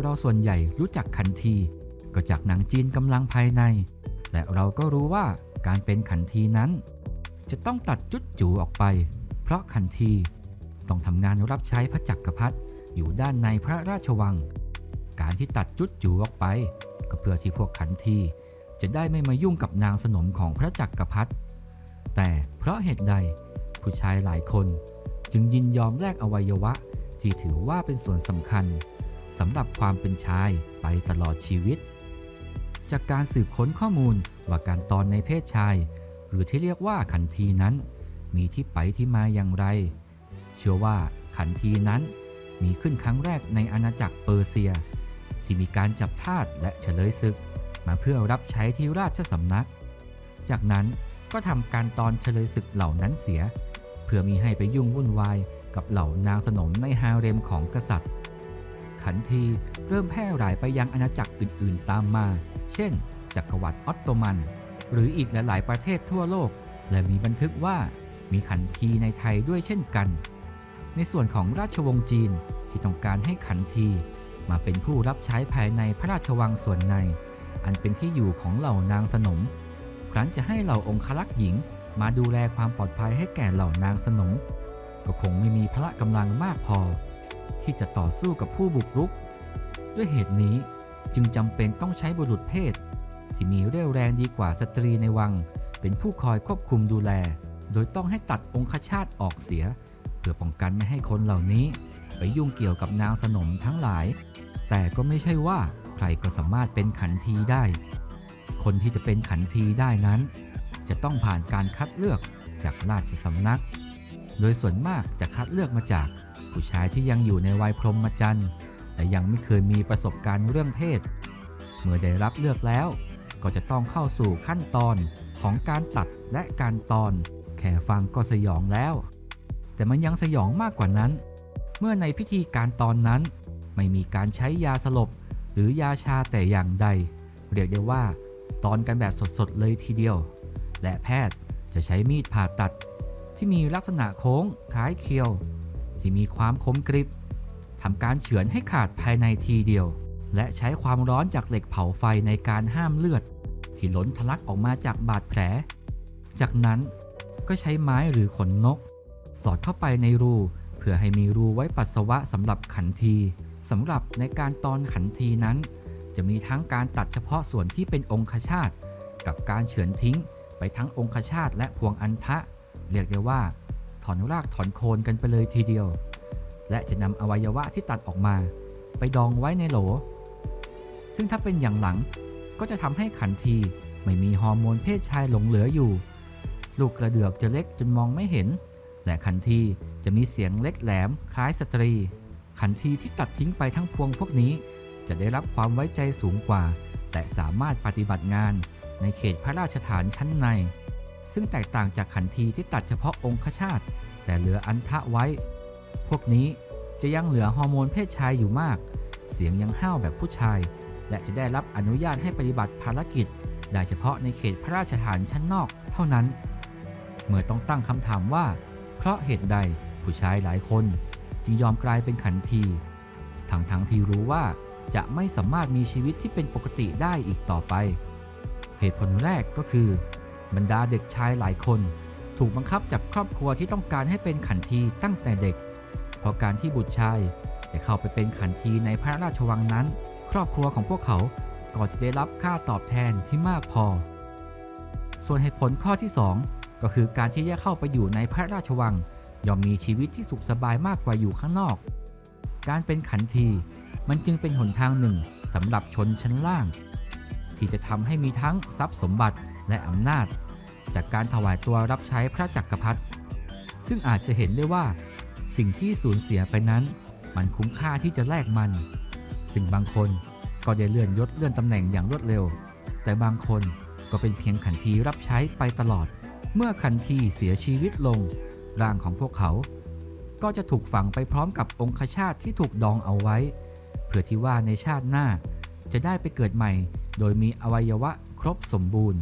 เราส่วนใหญ่รู้จักขันทีก็จากหนังจีนกำลังภายใน และเราก็รู้ว่าการเป็นขันทีนั้น จะต้องตัดจุดจูออกไป เพราะขันทีต้องทำงานรับใช้พระจักรพรรดิอยู่ด้านในพระราชวัง การที่ตัดจุดจูออกไป ก็เพื่อที่พวกขันทีจะได้ไม่มายุ่งกับนางสนมของพระจักรพรรดิแต่เพราะเหตุใดผู้ชายหลายคนจึงยินยอมแลกอวัยวะที่ถือว่าเป็นส่วนสำคัญ สำหรับความเป็นชายไปตลอดชีวิต จากการสืบค้นข้อมูลว่าการตอนในเพศชาย หรือที่เรียกว่าขันทีนั้น มีที่ไปที่มาอย่างไร เชื่อว่าขันทีนั้นมีขึ้นครั้งแรกในอาณาจักรเปอร์เซีย ที่มีการจับทาสและเฉลยศึก มาเพื่อรับใช้ที่ราชสำนัก จากนั้นก็ทำการตอนเฉลยศึกเหล่านั้นเสีย เพื่อมีให้ไปยุ่งวุ่นวายกับเหล่านางสนมในฮาเร็มของกษัตริย์ ขันทีเริ่มแพร่หลายไปยังอาณาจักรอื่นๆตามมา เช่น จักรวรรดิออตโตมัน หรืออีกหลายๆประเทศทั่วโลก และมีบันทึกว่ามีขันทีในไทยด้วยเช่นกัน ในส่วนของราชวงศ์จีนที่ต้องการให้ขันทีมาเป็นผู้รับใช้ภายในพระราชวังส่วนใน อันเป็นที่อยู่ของเหล่านางสนม ครั้นจะให้เหล่าองครักษ์หญิงมาดูแลความปลอดภัยให้แก่เหล่านางสนม ก็คงไม่มีพละกำลังมากพอ ที่จะต่อสู้กับผู้บุกรุก ด้วยเหตุนี้จึงจำเป็นต้องใช้บุรุษเพศ ที่มีเรี่ยวแรงดีกว่าสตรีในวัง เป็นผู้คอยควบคุมดูแล โดยต้องให้ตัดองคชาตออกเสีย เพื่อป้องกันไม่ให้คนเหล่านี้ ไปยุ่งเกี่ยวกับนางสนมทั้งหลาย แต่ก็ไม่ใช่ว่าใครก็สามารถเป็นขันทีได้ คนที่จะเป็นขันทีได้นั้น จะต้องผ่านการคัดเลือกจากราชสำนัก โดยส่วนมากจะคัดเลือกมาจาก ผู้ชายที่ยังอยู่ในวัยพรหมจรรย์แต่ยังไม่เคยมีประสบการณ์เรื่องเพศ เมื่อได้รับเลือกแล้ว ก็จะต้องเข้าสู่ขั้นตอนของการตัดและการตอน แค่ฟังก็สยองแล้ว แต่มันยังสยองมากกว่านั้น เมื่อในพิธีการตอนนั้น ไม่มีการใช้ยาสลบ หรือยาชาแต่อย่างใด เรียกได้ว่า ตอนกันแบบสดๆเลยทีเดียว และแพทย์จะใช้มีดผ่าตัด ที่มีลักษณะโค้งคล้ายเคียว ที่มีความคมกริบทำการเฉือนให้ขาดภายในทีเดียว และใช้ความร้อนจากเหล็กเผาไฟในการห้ามเลือด ที่ล้นทะลักออกมาจากบาดแผล จากนั้นก็ใช้ไม้หรือขนนก สอดเข้าไปในรูเพื่อให้มีรูไว้ปัสสาวะสำหรับขันทีสำหรับในการตอนขันทีนั้น จะมีทั้งการตัดเฉพาะส่วนที่เป็นองคชาตกับการเฉือนทิ้งไปทั้งองคชาตและพวงอันทะ เรียกได้ว่า ถอนรากถอนโคนกันไปเลยทีเดียว และจะนำอวัยวะที่ตัดออกมา ไปดองไว้ในโหล ซึ่งถ้าเป็นอย่างหลังก็จะทำให้ขันทีไม่มีฮอร์โมนเพศชายหลงเหลืออยู่ ลูกกระเดือกจะเล็กจนมองไม่เห็น และขันทีจะมีเสียงเล็กแหลมคล้ายสตรี ขันทีที่ตัดทิ้งไปทั้งพวงพวกนี้ จะได้รับความไว้ใจสูงกว่าแต่สามารถปฏิบัติงานในเขตพระราชฐานชั้นใน ซึ่งแตกต่างจากขันทีที่ตัดเฉพาะองคชาตแต่เหลืออันทะไว้ พวกนี้จะยังเหลือฮอร์โมนเพศชายอยู่มาก เสียงยังห้าวแบบผู้ชาย และจะได้รับอนุญาตให้ปฏิบัติภารกิจได้เฉพาะในเขตพระราชฐานชั้นนอกเท่านั้น เมื่อต้องตั้งคำถามว่า เพราะเหตุใดผู้ชายหลายคนจึงยอมกลายเป็นขันที ทั้งทั้งที่รู้ว่าจะไม่สามารถมีชีวิตที่เป็นปกติได้อีกต่อไป เหตุผลแรกก็คือ บรรดาเด็กชายหลายคน ถูกบังคับจากครอบครัวที่ต้องการให้เป็นขันทีตั้งแต่เด็ก เพราะการที่บุตรชายได้เข้าไปเป็นขันทีในพระราชวังนั้น ครอบครัวของพวกเขาก็จะได้รับค่าตอบแทนที่มากพอ ส่วนเหตุผลข้อที่ 2 ก็คือการที่จะเข้าไปอยู่ในพระราชวัง ย่อมมีชีวิตที่สุขสบายมากกว่าอยู่ข้างนอก การเป็นขันทีมันจึงเป็นหนทางหนึ่งสำหรับชนชั้นล่าง ที่จะทำให้มีทั้งทรัพย์สมบัติ และอำนาจ จากการถวายตัวรับใช้พระจักรพรรดิซึ่งอาจจะเห็นได้ว่า สิ่งที่สูญเสียไปนั้น มันคุ้มค่าที่จะแลกมัน ซึ่งบางคนก็ได้เลื่อนยศเลื่อนตำแหน่งอย่างรวดเร็ว แต่บางคนก็เป็นเพียงขันทีรับใช้ไปตลอด เมื่อขันทีเสียชีวิตลง ร่างของพวกเขา ก็จะถูกฝังไปพร้อมกับองคชาตที่ถูกดองเอาไว้ เพื่อที่ว่าในชาติหน้าจะได้ไปเกิดใหม่ โดยมีอวัยวะครบสมบูรณ์